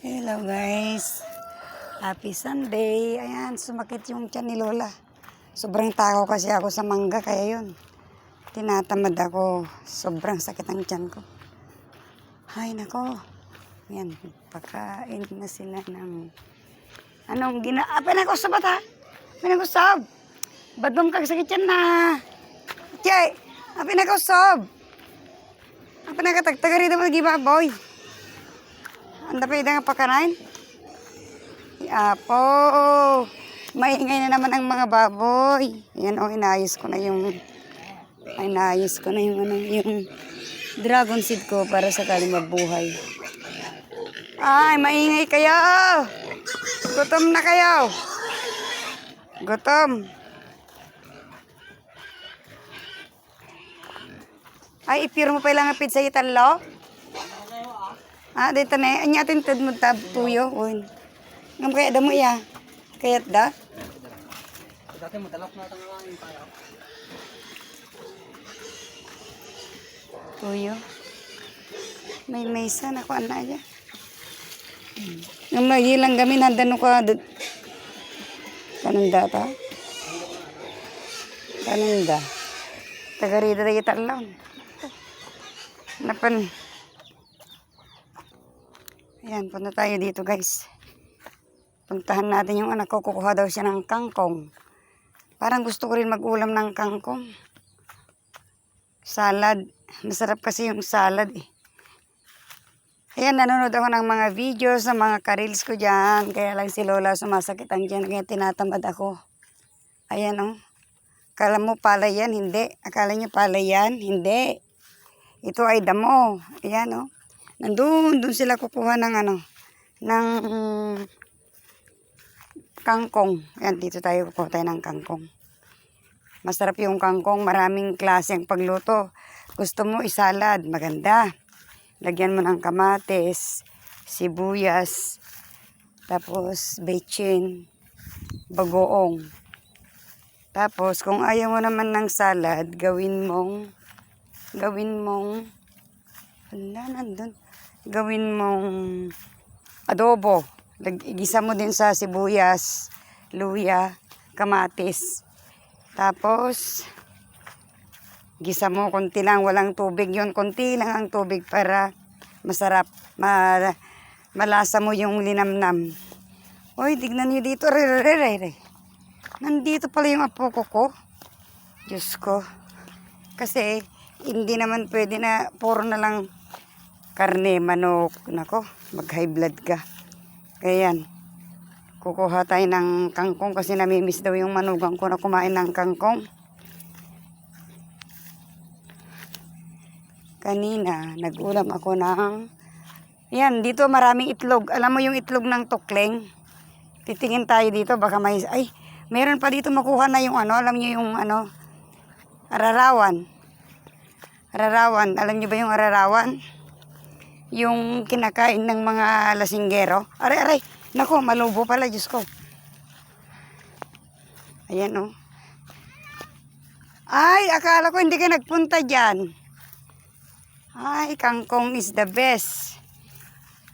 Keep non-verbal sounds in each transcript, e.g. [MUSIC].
Hello guys. Happy Sunday. Ayan, sumakit yung tiyan ni Lola. Sobrang takaw kasi ako sa mangga, kaya yun. Tinatamad ako. Sobrang sakit ang tiyan ko. Ay, nako. Yan, pagkain na sila ng... Anong gina... Ah, pinag-usap ba ta? Pinag-usap. Ba't bang kagsakit yan na? Chay! Ah, pinag-usap. Ah, pinagkatagtaga rito mag-ibaboy. Ang dapat nga pagkanain. Apo, maingay na naman ang mga baboy. Yan o, inayos ko na yung, inayos ko na yung, ano, yung dragon seed ko para sakali mabuhay. Ay, maingay kayo! Gutom na kayo! Gutom! Ay, ipiro mo pa lang ang pizza italo? Ah, dito na. Anya atin tad mo tab tuyo. Uy. Ngam kaya damo iya. Kayat da. Dati madalak na tanga lang tayo. Tuyo. May maysa na ko ana ya. Ngam magilang kami nandan ko. Kanang data. Kanang da. Tagarida da kita lang. Napan. Ayan, punta tayo dito guys. Puntahan natin yung anak ko. Kukuha daw siya ng kangkong. Parang gusto ko rin mag-ulam ng kangkong. Salad. Masarap kasi yung salad eh. Ayan, nanonood ako ng mga videos sa mga karils ko dyan. Kaya lang si Lola sumasakit ang dyan. Kaya tinatamad ako. Ayan oh. Akala mo palay yan? Hindi. Akala niyo palay yan? Hindi. Ito ay damo. Ayan oh. Nandun, dun sila kukuha ng ano, ng kangkong. Ayan, dito tayo kukuha tayo ng kangkong. Masarap yung kangkong, maraming klase ang pagluto. Gusto mo isalad, maganda. Lagyan mo ng kamates, sibuyas, tapos bechin, bagoong. Tapos, kung ayaw mo naman ng salad, gawin mong, gawin mong, wala, nandun. Gawin mong adobo. Igisa mo din sa sibuyas, luya, kamatis. Tapos, gisa mo konti lang, walang tubig yon Konti lang ang tubig para masarap. Ma malasa mo yung linamnam. Hoy, tignan niyo dito. Re, re, re, re, re. Nandito pala yung apo ko ko. Diyos ko. Kasi, hindi naman pwede na puro na lang karne, manok. Nako, mag-high blood ka. Kaya yan. Kukuha tayo ng kangkong kasi namimiss daw yung manugang ko na kumain ng kangkong. Kanina, nag-ulam ako ng... Yan, dito maraming itlog. Alam mo yung itlog ng tukleng? Titingin tayo dito, baka may... Ay, meron pa dito makuha na yung ano, alam niyo yung ano, ararawan. Ararawan, alam niyo ba yung ararawan? Yung kinakain ng mga lasinggero. Aray, aray, nako, malubo pala, Diyos ko. Ayan, oh. Ay, akala ko hindi ka nagpunta dyan. Ay, kangkong is the best.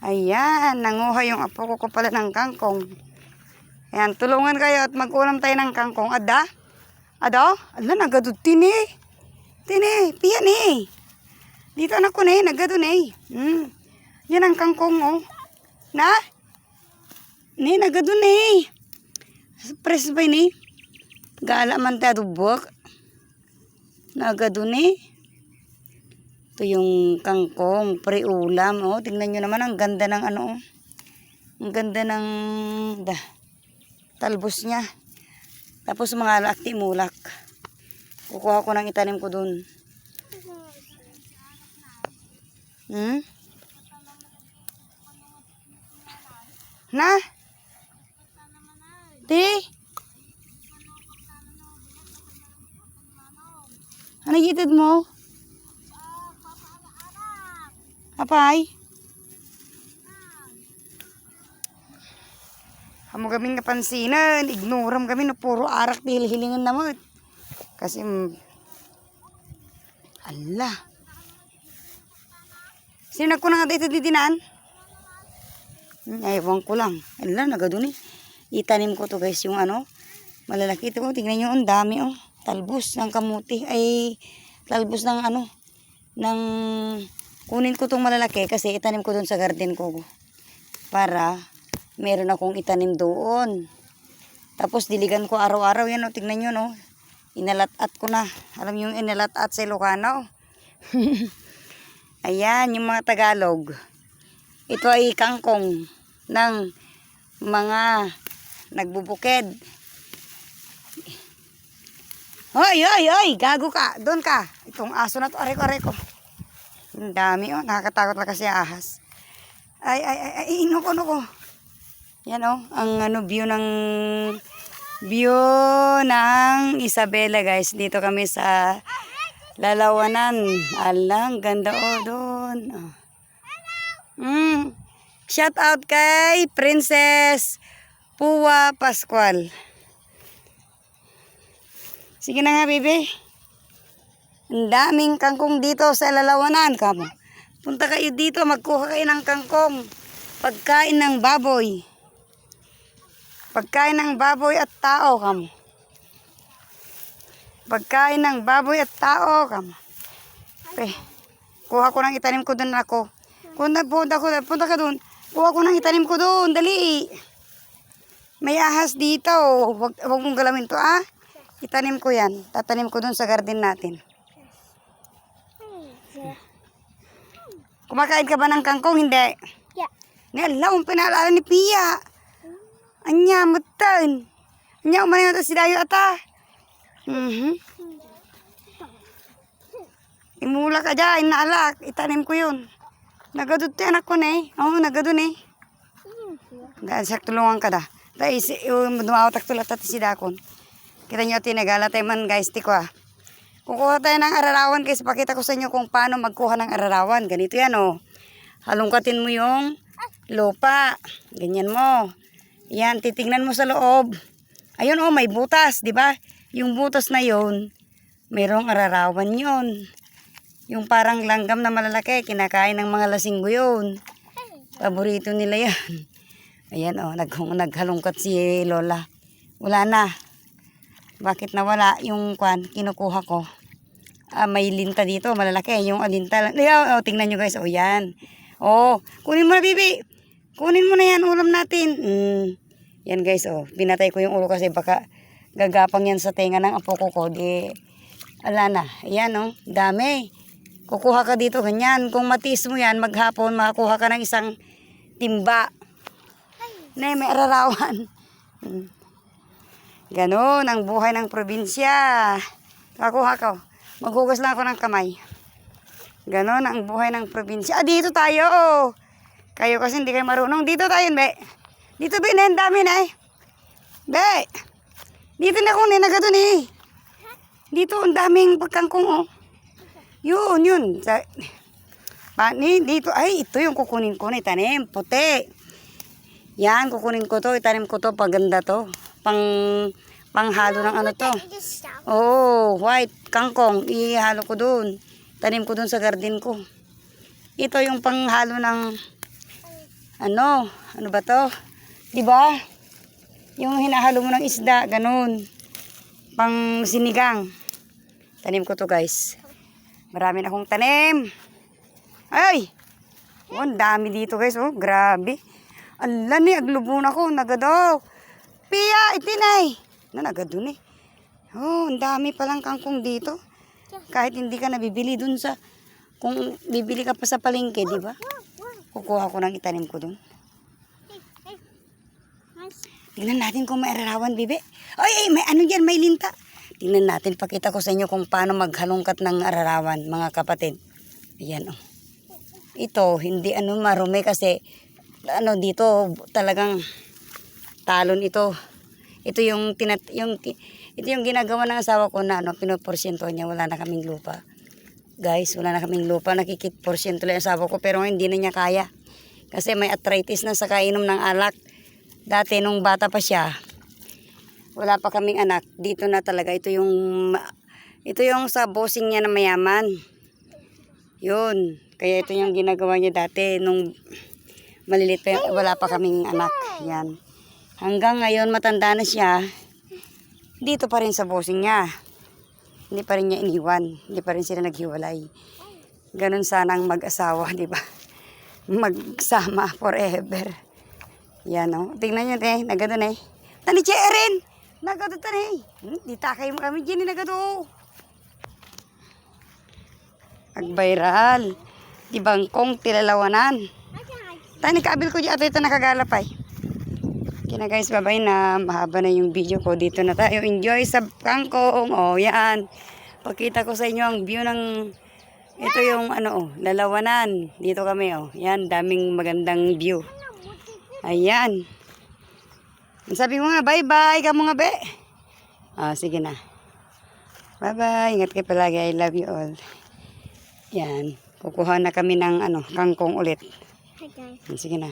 Ayan, nanguha yung apo ko ko pala ng kangkong. Ayan, tulungan kayo at mag-ulam tayo ng kangkong. Ada? Ada? Ala, nagadod tini. Tini, piyan eh. Dito anak ko na eh, nagadun eh. Hmm. Yan ang kangkong oh. Na? Ni, nagadun eh. Press ba ni? Gala man tayo dubok. Nagadun eh. Ito yung kangkong, pre-ulam. Oh, tingnan nyo naman, ang ganda ng ano. oh. Ang ganda ng da, talbos niya. Tapos mga lakti mulak. Kukuha ko ng itanim ko dun. Hmm? Na? Di? Ano gitid mo? Apay? Amo kami nga pansinan, ignoram kami na puro arak hilingan naman. Kasi, mm, ala. Sino nagkunang nga dito didinan? Hmm, Ewan ko lang. Ala, nagadun eh. Itanim ko to guys, yung ano, malalaki. Ito, oh, tingnan nyo, ang dami oh. Talbos ng kamuti. Ay, talbos ng ano, ng, kunin ko tong malalaki kasi itanim ko doon sa garden ko. Para, meron akong itanim doon. Tapos diligan ko araw-araw yan, oh, tingnan nyo, no. Inalat-at ko na. Alam nyo yung inalat-at sa Ilocano. [LAUGHS] Ayan, yung mga Tagalog. Ito ay kangkong ng mga nagbubukid. Hoy, hoy, hoy! Gago ka! Doon ka! Itong aso na to, aray ko, aray ko. Ang dami, oh. Nakakatakot lang kasi ahas. Ay, ay, ay, ay, inuko, inuko. Yan, oh. Ang ano, view ng view ng Isabela, guys. Dito kami sa Lalawanan. Alang, ganda, oh, doon. Oh. Mm. Shout out kay Princess Puwa Pascual. Sige na nga, baby. Ang daming kangkong dito sa lalawanan. Kamo. Punta kayo dito, magkuha kayo ng kangkong. Pagkain ng baboy. Pagkain ng baboy at tao, kamo. Pagkain ng baboy at tao. Eh, kuha ko ng itanim ko doon ako. Punta, punta, ko, punta ka doon. Kuha ko ng itanim ko doon, dali. May ahas dito. Wag, wag mong galamin to, ah. Itanim ko yan. Tatanim ko doon sa garden natin. Kumakain ka ba ng kangkong? Hindi. Yeah. Nala, ang pinaalala ni Pia. Anya, mutan. Anya, umanayon to si Dayo ata. Mhm. Imula ka dyan, inaalak. Itanim ko yun. Nagadod to anak ko na eh. Oo, nagadun eh. Dahil sa tulungan ka da. Dahil dumawatak tulat at si Dakon. Kita nyo, tinagala tayo man guys, tiko ah. Kukuha tayo ng ararawan guys. Pakita ko sa inyo kung paano magkuha ng ararawan. Ganito yan oh. Halungkatin mo yung lupa. Ganyan mo. Yan, titingnan mo sa loob. Ayun oh, may butas, di ba? Yung butas na yon, mayroong ararawan yon. Yung parang langgam na malalaki, kinakain ng mga lasinggo yun. Paborito nila yan. [LAUGHS] Ayan oh, nag naghalungkat si Lola. Wala na. Bakit nawala yung kwan, kinukuha ko. Ah, may linta dito, malalaki. Yung alinta lang. Oh, oh, tingnan nyo guys. Oh, yan. Oh, kunin mo na, bibi. Kunin mo na yan, ulam natin. Mm. Yan guys, oh. Pinatay ko yung ulo kasi baka gagapang yan sa tenga ng apo ko ko. Di, ala na. Ayan, oh. Dami. Kukuha ka dito, ganyan. Kung matiis mo yan, maghapon, makakuha ka ng isang timba. Na may ararawan. [LAUGHS] Ganon ang buhay ng probinsya. Kakuha ko. Maghugas lang ako ng kamay. Ganon ang buhay ng probinsya. Ah, dito tayo. Kayo kasi hindi kayo marunong. Dito tayo, be. Dito, be. Ang dami na eh. Be. Dito na kung ninaga dun eh. Dito, ang daming pagkangkong oh. Yun, yun. Sa, pa, ni, dito, ay, ito yung kukunin ko na itanim. Puti. Yan, kukunin ko to. Itanim ko to. Paganda to. Pang, panghalo ng ano to. Oo, white, kangkong. Ihalo ko doon. Tanim ko doon sa garden ko. Ito yung panghalo ng ano, ano ba to? 'Di ba? Yung hinahalo mo ng isda, ganun. Pang sinigang. Tanim ko to, guys. Marami na akong tanim. Ay! Oh, ang dami dito, guys. Oh, grabe. Ala ni, aglubon ako. Nagadaw. Pia, itinay. Na, nagadun eh. Oh, ang dami palang kangkong dito. Kahit hindi ka nabibili dun sa, kung bibili ka pa sa palengke, di ba? Kukuha ko ng itanim ko dun. Tingnan natin kung may ararawan, bibi. Ay, ay, may ano yan, may linta. Tingnan natin, pakita ko sa inyo kung paano maghalongkat ng ararawan, mga kapatid. Ayan, oh. Ito, hindi ano marumi kasi, ano dito, talagang talon ito. Ito yung tinat yung ito yung ginagawa ng asawa ko na ano pinoporsyento niya wala na kaming lupa. Guys, wala na kaming lupa, nakikit porsyento lang asawa ko pero hindi na niya kaya. Kasi may arthritis na sa kainom ng alak. Dati nung bata pa siya, wala pa kaming anak. Dito na talaga ito yung ito yung sa bossing niya na mayaman. Yun. Kaya ito yung ginagawa niya dati nung Malilit pa, wala pa kaming anak. Yan. Hanggang ngayon, matanda na siya. Dito pa rin sa bossing niya. Hindi pa rin niya iniwan. Hindi pa rin sila naghiwalay. Ganon sanang mag-asawa, [LAUGHS] di ba? Magsama forever. Yan o. Tingnan nyo, te. Nagado na eh. Tani, che, Erin! Nagado ta eh. Hmm, di takay mo kami dyan, nagado. Agbayral. Di bangkong tilalawanan. Tani, kaabil ko dyan. Ato ito nakagalapay. Okay na guys, bye-bye na. Mahaba na yung video ko. Dito na tayo. Enjoy sa kangkong. O, yan. Pakita ko sa inyo ang view ng... Ito yung ano, oh, lalawanan. Dito kami, oh. Yan, daming magandang view. Ayan. Sabi mo nga, bye-bye ka mga be. Ah, sige na. Bye-bye. Ingat kayo palagi. I love you all. Yan. Kukuha na kami ng ano, kangkong ulit. Hi guys. Sige na.